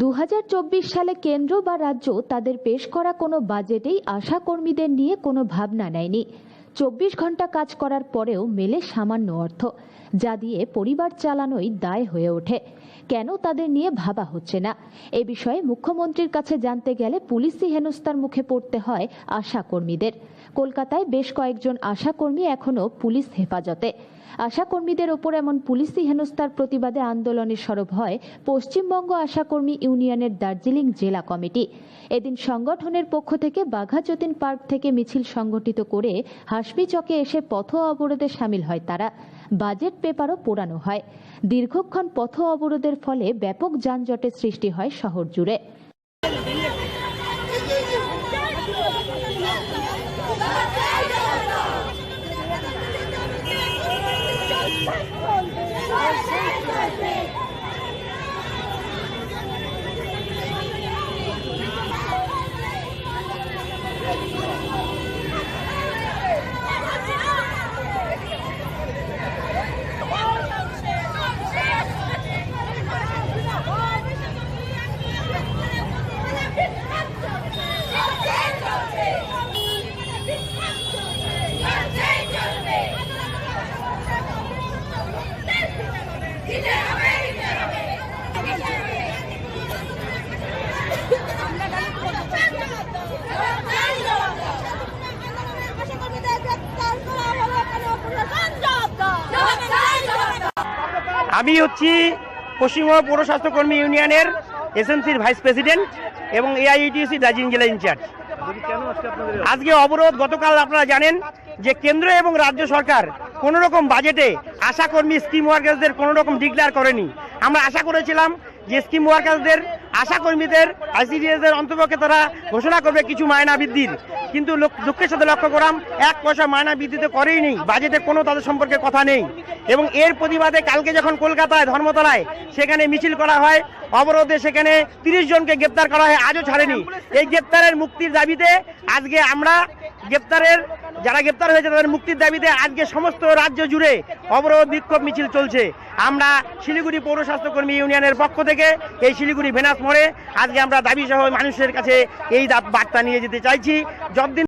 দু হাজার চব্বিশ সালে কেন্দ্র বা রাজ্য তাদের পেশ করা কোনো বাজেটেই আশা কর্মীদের নিয়ে কোনো ভাবনা নেয়নি। চব্বিশ ঘণ্টা কাজ করার পরেও মেলে সামান্য অর্থ, যা দিয়ে পরিবার চালানোই দায় হয়ে ওঠে। কেন তাদের নিয়ে ভাবা হচ্ছে না? এ বিষয়ে মুখ্যমন্ত্রীর কাছে জানতে গেলে পুলিশি হেনস্থার মুখে পড়তে হয় আশা কর্মীদের কলকাতায় বেশ কয়েকজন আশাকর্মী এখনও পুলিশ হেফাজতে। আশাকর্মীদের ওপর এমন পুলিশি হেনস্থার প্রতিবাদে আন্দোলনে সরব হয় পশ্চিমবঙ্গ আশাকর্মী ইউনিয়নের দার্জিলিং জেলা কমিটি। এদিন সংগঠনের পক্ষ থেকে বাঘা যতীন পার্ক থেকে মিছিল সংগঠিত করে হাসমি চকে এসে পথ অবরোধে সামিল হয় তারা। বাজেট পেপারও পোড়ানো হয়। দীর্ঘক্ষণ পথ অবরোধের ফলে ব্যাপক যানজটের সৃষ্টি হয় শহর জুড়ে। আমি হচ্ছি পশ্চিমবঙ্গ পৌর স্বাস্থ্যকর্মী ইউনিয়নের এসএমসির ভাইস প্রেসিডেন্ট এবং এআইইটিসি দার্জিলিং জেলা ইনচার্জ। আজকে অবরোধ গতকাল আপনারা জানেন যে কেন্দ্র এবং রাজ্য সরকার কোনো রকম বাজেটে আশাকর্মী স্কিম ওয়ার্কার্সদের কোনো রকম ডিক্লেয়ার করেনি। আমরা আশা করেছিলাম যে স্কিম ওয়ার্কার্সদের আশাকর্মীদের, আইসিডিএসদের অন্তর্পক্ষে তারা ঘোষণা করবে কিছু মায়না বৃদ্ধির। কিন্তু দুঃখের সাথে লক্ষ্য করাম, এক পয়সা মায়না বৃদ্ধিতে করেই নেই। বাজেটে কোনো তাদের সম্পর্কে কথা নেই। এবং এর প্রতিবাদে কালকে যখন কলকাতায় ধর্মতলায় সেখানে মিছিল করা হয়, অবরোধে সেখানে তিরিশ জনকে গ্রেপ্তার করা হয়, আজও ছাড়েনি। এই গ্রেপ্তারের মুক্তির দাবিতে আজকে আমরা গ্রেপ্তারের যারা গ্রেপ্তার হয়েছে তাদের মুক্তির দাবিতে আজকে সমস্ত রাজ্য জুড়ে অবরোধ, বিক্ষোভ, মিছিল চলছে। আমরা শিলিগুড়ি পৌর স্বাস্থ্যকর্মী ইউনিয়নের পক্ষ থেকে এই শিলিগুড়ি ভেনাস মোড়ে আজকে আমরা দাবি সহ মানুষের কাছে এই বার্তা নিয়ে যেতে চাইছি। যতদিন